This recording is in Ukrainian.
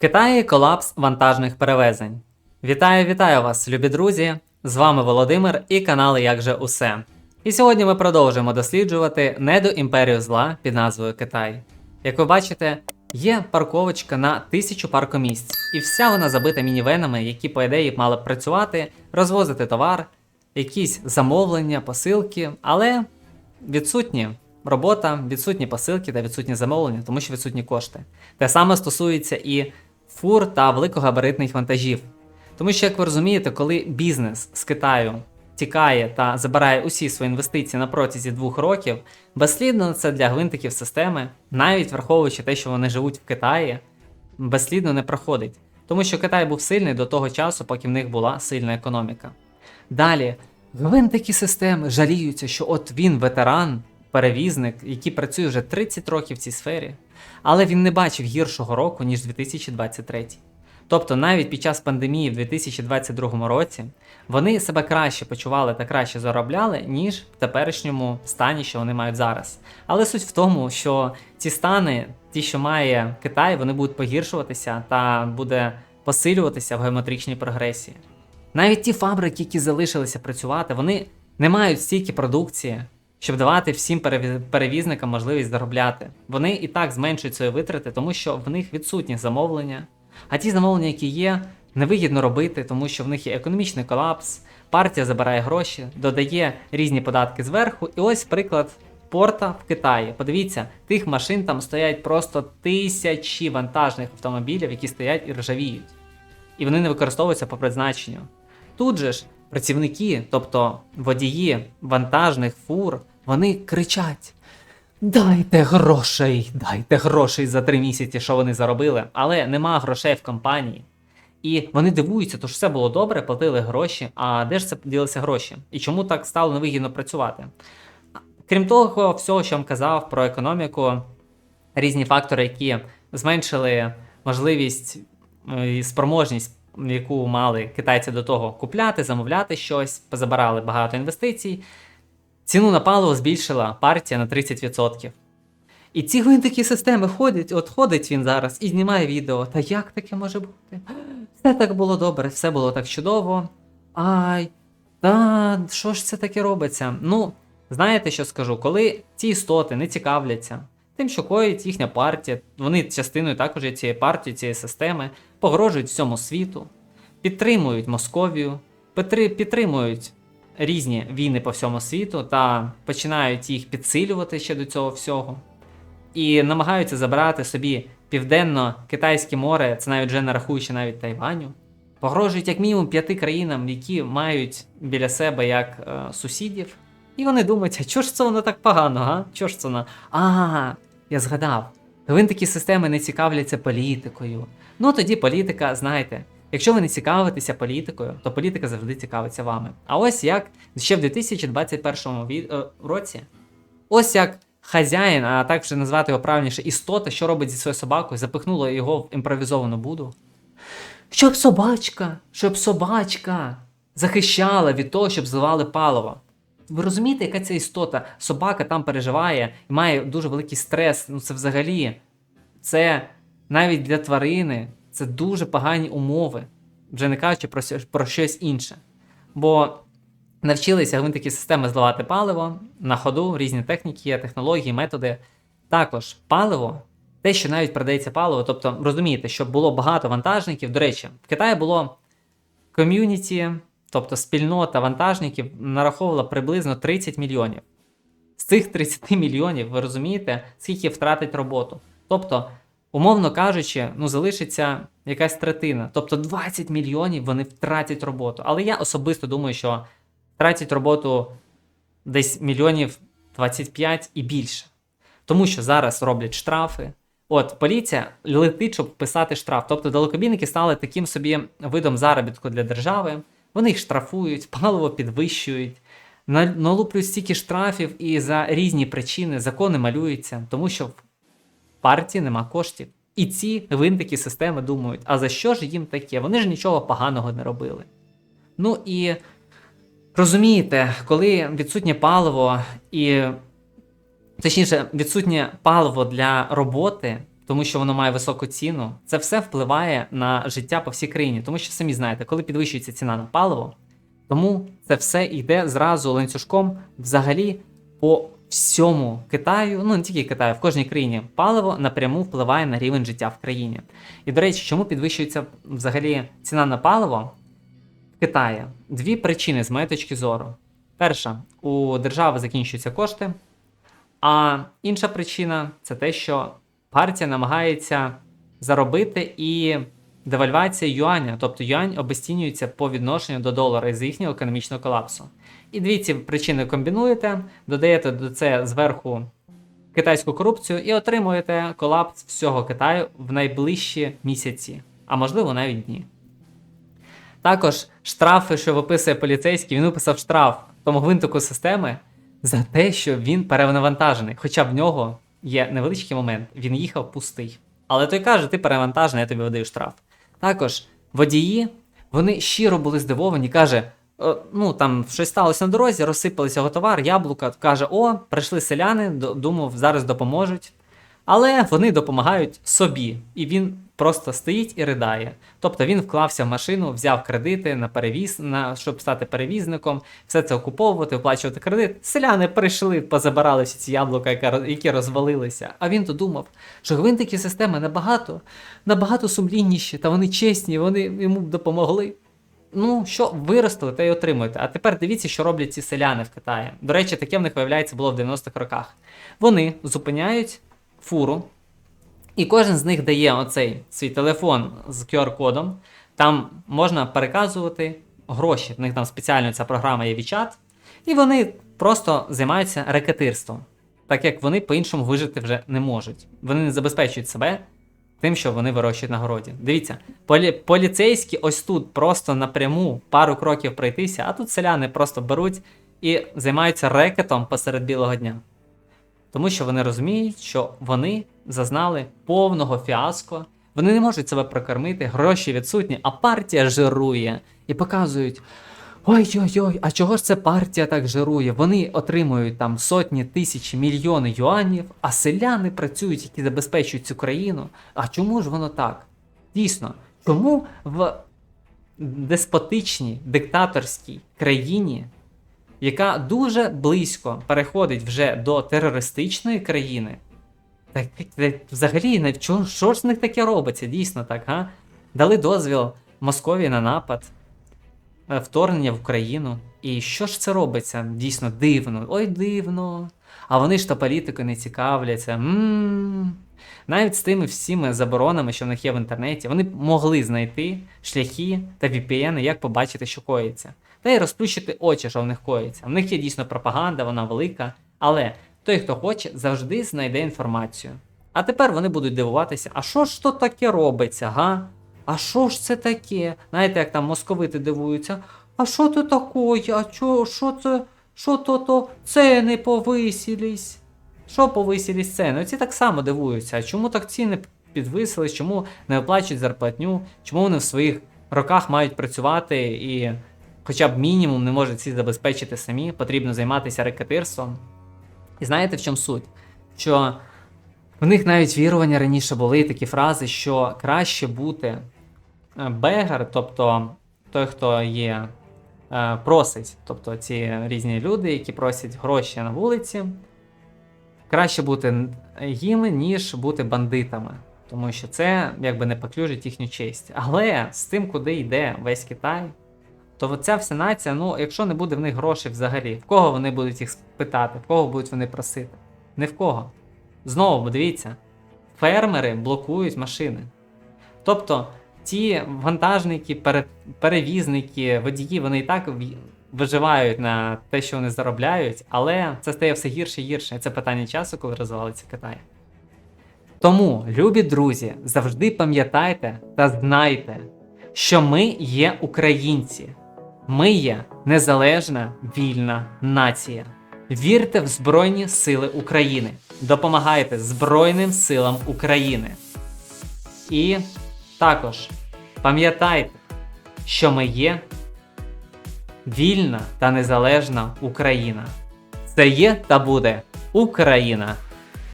Китаї колапс вантажних перевезень. Вітаю, вітаю вас, любі друзі! З вами Володимир і канал Як же Усе. І сьогодні ми продовжуємо досліджувати недоімперію зла під назвою Китай. Як ви бачите, є парковочка на тисячу паркомісць, і вся вона забита мінівенами, які, по ідеї, мали б працювати, розвозити товар, якісь замовлення, посилки, але відсутні робота, відсутні посилки та відсутні замовлення, тому що відсутні кошти. Те саме стосується і фур та великогабаритних вантажів. Тому що, як ви розумієте, коли бізнес з Китаю тікає та забирає усі свої інвестиції на протязі двох років, безслідно це для гвинтиків системи, навіть враховуючи те, що вони живуть в Китаї, безслідно не проходить. Тому що Китай був сильний до того часу, поки в них була сильна економіка. Далі, гвинтики системи жаліються, що от він ветеран, перевізник, який працює вже 30 років в цій сфері, але він не бачив гіршого року, ніж 2023. Тобто навіть під час пандемії в 2022 році вони себе краще почували та краще заробляли, ніж в теперішньому стані, що вони мають зараз. Але суть в тому, що ці стани, ті, що має Китай, вони будуть погіршуватися та буде посилюватися в геометричній прогресії. Навіть ті фабрики, які залишилися працювати, вони не мають стільки продукції, щоб давати всім переві- перевізникам можливість заробляти. Вони і так зменшують свої витрати, тому що в них відсутні замовлення. А ті замовлення, які є, невигідно робити, тому що в них є економічний колапс, партія забирає гроші, додає різні податки зверху. І ось приклад порта в Китаї. Подивіться, тих машин там стоять просто тисячі вантажних автомобілів, які стоять і ржавіють. І вони не використовуються по призначенню. Тут же ж працівники, тобто водії вантажних фур, вони кричать: Дайте грошей, дайте грошей за три місяці, що вони заробили, але нема грошей в компанії. І вони дивуються, то ж все було добре, платили гроші. А де ж це ділися гроші? І чому так стало невигідно працювати? Крім того, всього, що я вам казав про економіку, різні фактори, які зменшили можливість е, і спроможність, яку мали китайці до того купляти, замовляти щось, позабирали багато інвестицій. Ціну на паливо збільшила партія на 30%. І ці гвинтики системи ходять, от ходить він зараз і знімає відео. Та як таке може бути? Все так було добре, все було так чудово. Ай, та що ж це таке робиться? Ну, знаєте, що скажу, коли ці істоти не цікавляться тим, що коїть їхня партія, вони частиною також є цієї партії, цієї системи, погрожують всьому світу, підтримують Московію, підтримують різні війни по всьому світу та починають їх підсилювати ще до цього всього. І намагаються забрати собі південно-китайське море, це навіть вже не рахуючи навіть Тайваню. Погрожують як мінімум п'яти країнам, які мають біля себе як е, сусідів. І вони думають, а чого ж це воно так погано, га? Чого ж це воно? А, я згадав. Гвинтики системи не цікавляться політикою. Ну тоді політика, знаєте, якщо ви не цікавитеся політикою, то політика завжди цікавиться вами. А ось як ще в 2021 е, році, ось як хазяїн, а так вже назвати його правильніше, істота, що робить зі своєю собакою, запихнула його в імпровізовану буду. Щоб собачка, щоб собачка захищала від того, щоб зливали паливо. Ви розумієте, яка ця істота? Собака там переживає і має дуже великий стрес. Ну це взагалі. Це навіть для тварини це дуже погані умови, вже не кажучи про, про щось інше. Бо навчилися гвинтики системи зливати паливо на ходу, різні техніки, технології, методи. Також паливо, те, що навіть продається паливо, тобто розумієте, щоб було багато вантажників. До речі, в Китаї було ком'юніті, тобто спільнота вантажників, нараховувала приблизно 30 мільйонів. З цих 30 мільйонів, ви розумієте, скільки втратить роботу. Тобто, умовно кажучи, ну залишиться якась третина. Тобто 20 мільйонів вони втратять роботу. Але я особисто думаю, що втратять роботу десь мільйонів 25 і більше. Тому що зараз роблять штрафи. От поліція летить, щоб писати штраф. Тобто далекобійники стали таким собі видом заробітку для держави. Вони їх штрафують, паливо підвищують, на- налуплюють стільки штрафів і за різні причини закони малюються, тому що в партії нема коштів. І ці винтики системи думають, а за що ж їм таке? Вони ж нічого поганого не робили. Ну і розумієте, коли відсутнє паливо і точніше, відсутнє паливо для роботи, тому що воно має високу ціну. Це все впливає на життя по всій країні, тому що самі знаєте, коли підвищується ціна на паливо, тому це все йде зразу ланцюжком взагалі по всьому Китаю, ну не тільки Китаю, в кожній країні паливо напряму впливає на рівень життя в країні. І до речі, чому підвищується взагалі ціна на паливо в Китаї? Дві причини з моєї точки зору. Перша, у держави закінчуються кошти. А інша причина це те, що партія намагається заробити і девальвація юаня, тобто юань обесцінюється по відношенню до долара із їхнього економічного колапсу. І дві ці причини комбінуєте, додаєте до це зверху китайську корупцію і отримуєте колапс всього Китаю в найближчі місяці, а можливо навіть дні. Також штрафи, що виписує поліцейський, він виписав штраф тому гвинтику системи за те, що він перевантажений. Хоча в нього є невеличкий момент, він їхав пустий. Але той каже, ти перевантажений, я тобі видаю штраф. Також водії, вони щиро були здивовані, каже. «Е, Ну, там щось сталося на дорозі, розсипалися його товар, яблука. Каже: О, прийшли селяни, думав, зараз допоможуть. Але вони допомагають собі, і він просто стоїть і ридає. Тобто він вклався в машину, взяв кредити на перевіз, на щоб стати перевізником, все це окуповувати, оплачувати кредит. Селяни прийшли, позабирали всі ці яблука, які розвалилися. А він то думав, що гвинтики системи набагато, набагато сумлінніші, та вони чесні, вони йому допомогли. Ну, що виростили, те й отримуєте. А тепер дивіться, що роблять ці селяни в Китаї. До речі, таке в них виявляється було в 90-х роках. Вони зупиняють фуру, і кожен з них дає оцей свій телефон з QR-кодом. Там можна переказувати гроші. В них там спеціально ця програма є WeChat. І вони просто займаються рекетирством, так як вони по-іншому вижити вже не можуть. Вони не забезпечують себе тим, що вони вирощують на городі. Дивіться, полі- поліцейські ось тут просто напряму пару кроків пройтися, а тут селяни просто беруть і займаються рекетом посеред білого дня. Тому що вони розуміють, що вони зазнали повного фіаско, вони не можуть себе прокормити, гроші відсутні, а партія жирує і показують. Ой-ой-ой, а чого ж це партія так жирує? Вони отримують там сотні тисяч мільйони юанів, а селяни працюють, які забезпечують цю країну. А чому ж воно так? Дійсно, чому в деспотичній диктаторській країні яка дуже близько переходить вже до терористичної країни. Так, взагалі, що, ж з них таке робиться? Дійсно так, га? Дали дозвіл Московії на напад, е, вторгнення в Україну. І що ж це робиться? Дійсно дивно. Ой, дивно. А вони ж то політикою не цікавляться. м Навіть з тими всіми заборонами, що в них є в інтернеті, вони могли знайти шляхи та VPN, як побачити, що коїться. Та й розплющити очі, що в них коїться. В них є дійсно пропаганда, вона велика. Але той, хто хоче, завжди знайде інформацію. А тепер вони будуть дивуватися, а що ж то таке робиться, га? А що ж це таке? Знаєте, як там московити дивуються, а що то таке? А чо, що це? Що то то ціни повисілись? Що повисілись ціни? Оці так само дивуються. Чому так ціни підвисились? Чому не оплачують зарплатню? Чому вони в своїх роках мають працювати і хоча б мінімум не можуть ці забезпечити самі, потрібно займатися рекетирством. І знаєте, в чому суть? Що в них навіть вірування раніше були такі фрази, що краще бути е, бегар, тобто той, хто є, е, просить, тобто ці різні люди, які просять гроші на вулиці, краще бути їм, ніж бути бандитами. Тому що це якби не поклюжить їхню честь. Але з тим, куди йде весь Китай, то ця вся нація, ну, якщо не буде в них грошей взагалі, в кого вони будуть їх питати, в кого будуть вони просити? Не в кого. Знову, дивіться, фермери блокують машини. Тобто ті вантажники, пере- перевізники, водії, вони і так виживають на те, що вони заробляють, але це стає все гірше і гірше. Це питання часу, коли розвалиться Китай. Тому, любі друзі, завжди пам'ятайте та знайте, що ми є українці. Ми є незалежна вільна нація. Вірте в Збройні Сили України. Допомагайте Збройним силам України. І також пам'ятайте, що ми є вільна та незалежна Україна. Це є та буде Україна.